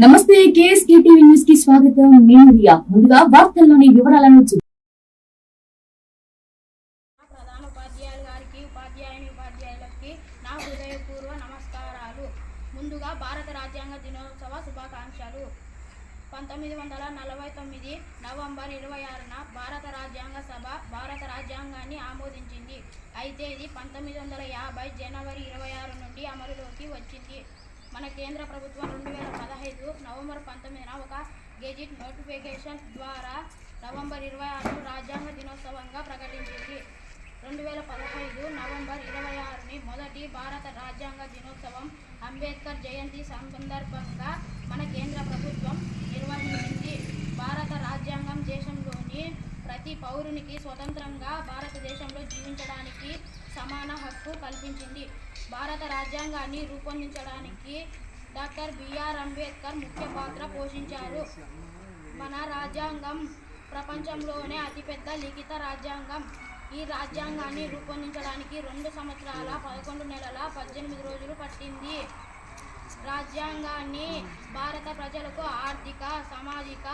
నమస్తే KSK TV న్యూస్కి స్వాగతం. నేను రియా. ముందుగా వార్తల్లోని వివరాలను చూ- ప్రధాన ఉపాధ్యాయులు గారికి ఉపాధ్యాయుని ఉపాధ్యాయులకి నా హృదయపూర్వ నమస్కారాలు. ముందుగా భారత రాజ్యాంగ దినోత్సవ శుభాకాంక్షలు. పంతొమ్మిది వందల నలభై తొమ్మిది నవంబర్ ఇరవై ఆరున భారత రాజ్యాంగ సభ భారత రాజ్యాంగాన్ని ఆమోదించింది. అయితే ఇది పంతొమ్మిది వందల యాభై జనవరి ఇరవై ఆరు నుండి అమలులోకి వచ్చింది. మన కేంద్ర ప్రభుత్వం రెండు వేల పదహైదు నవంబర్ పంతొమ్మిదిన ఒక గెజిట్ నోటిఫికేషన్ ద్వారా నవంబర్ ఇరవై ఆరు రాజ్యాంగ దినోత్సవంగా ప్రకటించింది. రెండు వేల పదహైదు నవంబర్ ఇరవై ఆరుని మొదటి భారత రాజ్యాంగ దినోత్సవం అంబేద్కర్ జయంతి సందర్భంగా మన కేంద్ర ప్రభుత్వం నిర్వహించింది. భారత రాజ్యాంగం దేశంలోని ప్రతి పౌరునికి స్వతంత్రంగా భారతదేశంలో జీవించడానికి సమాన హక్కు కల్పించింది. భారత రాజ్యాంగాన్ని రూపొందించడానికి డాక్టర్ బిఆర్ అంబేద్కర్ ముఖ్య పాత్ర పోషించారు. మన రాజ్యాంగం ప్రపంచంలోనే అతిపెద్ద లిఖిత రాజ్యాంగం. ఈ రాజ్యాంగాన్ని రూపొందించడానికి రెండు సంవత్సరాల పదకొండు నెలల పద్దెనిమిది రోజులు పట్టింది. రాజ్యాంగాన్ని భారత ప్రజలకు ఆర్థిక సామాజిక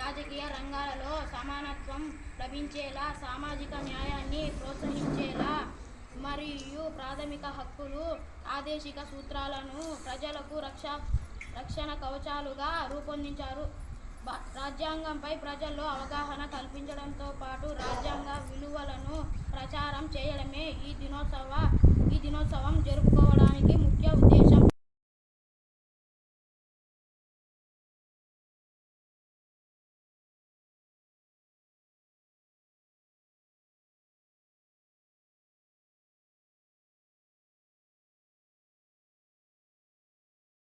రాజకీయ రంగాలలో సమానత్వం లభించేలా సామాజిక న్యాయాన్ని ప్రోత్సహించేలా మరియు ప్రాథమిక హక్కులు ఆదేశిక సూత్రాలను ప్రజలకు రక్ష రక్షణ కవచాలుగా రూపొందించారు. రాజ్యాంగంపై ప్రజల్లో అవగాహన కల్పించడంతో పాటు రాజ్యాంగ విలువలను ప్రచారం చేయడమే ఈ దినోత్సవ ఈ దినోత్సవం జరుపుకోవడానికి